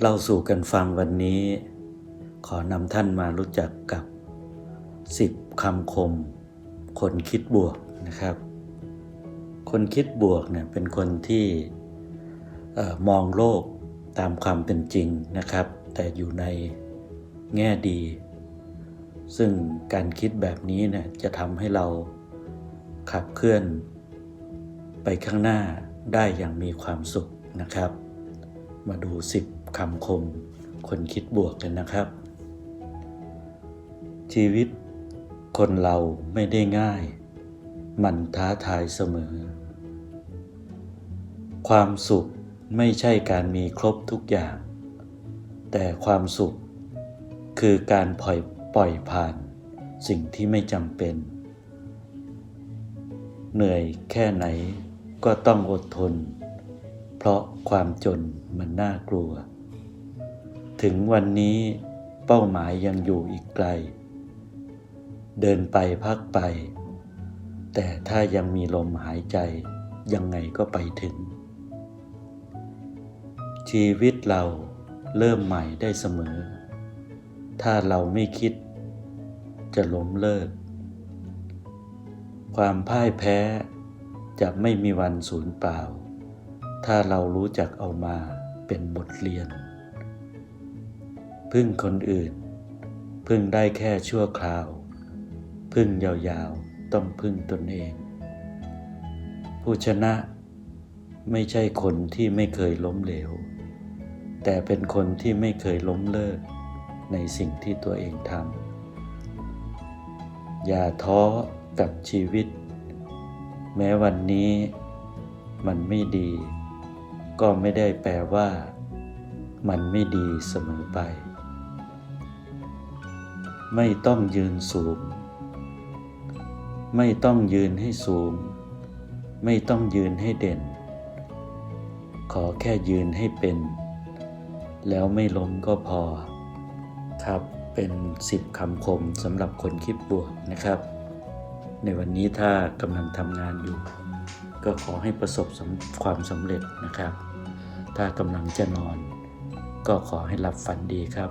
เล่าสู่กันฟังวันนี้ ขอนำท่านมารู้จักกับสิบคำคม คนคิดบวกนะครับ คนคิดบวกเนี่ยเป็นคนที่มองโลกตามความเป็นจริงนะครับ แต่อยู่ในแง่ดี ซึ่งการคิดแบบนี้เนี่ยจะทำให้เราขับเคลื่อน ไปข้างหน้าได้อย่างมีความสุขนะครับ มาดูสิบ คำคมคนคิดบวกกันนะครับ ชีวิตคนเราไม่ได้ง่าย มันท้าทายเสมอ ความสุขไม่ใช่การมีครบทุกอย่าง แต่ความสุขคือการปล่อยปล่อยผ่านสิ่งที่ไม่จำเป็น เหนื่อยแค่ไหนก็ต้องอดทน เพราะความจนมันน่ากลัว ถึงวันนี้เป้าหมายยังอยู่อีกไกล เดินไปพักไป แต่ถ้ายังมีลมหายใจยังไงก็ไปถึง ชีวิตเราเริ่มใหม่ได้เสมอ ถ้าเราไม่คิด จะล้มเลิก ความพ่ายแพ้จะไม่มีวันสูญเปล่า ถ้าเรารู้จักเอามาเป็นบทเรียน พึ่งคนอื่น พึ่งได้แค่ชั่วคราว พึ่งยาวๆ ต้องพึ่งตนเอง ผู้ชนะไม่ใช่คนที่ไม่เคยล้มเหลว แต่เป็นคนที่ไม่เคยล้มเลิกในสิ่งที่ตัวเองทำ อย่าท้อกับชีวิต แม้วันนี้มันไม่ดี ก็ไม่ได้แปลว่า มันไม่ดีเสมอไป ไม่ต้องยืนสูง ไม่ต้องยืนให้สูง ไม่ต้องยืนให้เด่น ขอแค่ยืนให้เป็น แล้วไม่ล้มก็พอ ครับเป็นสิบคำคมสำหรับคนคิดบวกนะครับ ในวันนี้ถ้ากำลังทำงานอยู่ ก็ขอให้ประสบสความสำเร็จนะครับ ถ้ากำลังจะนอน ก็ขอให้หลับฝันดีครับ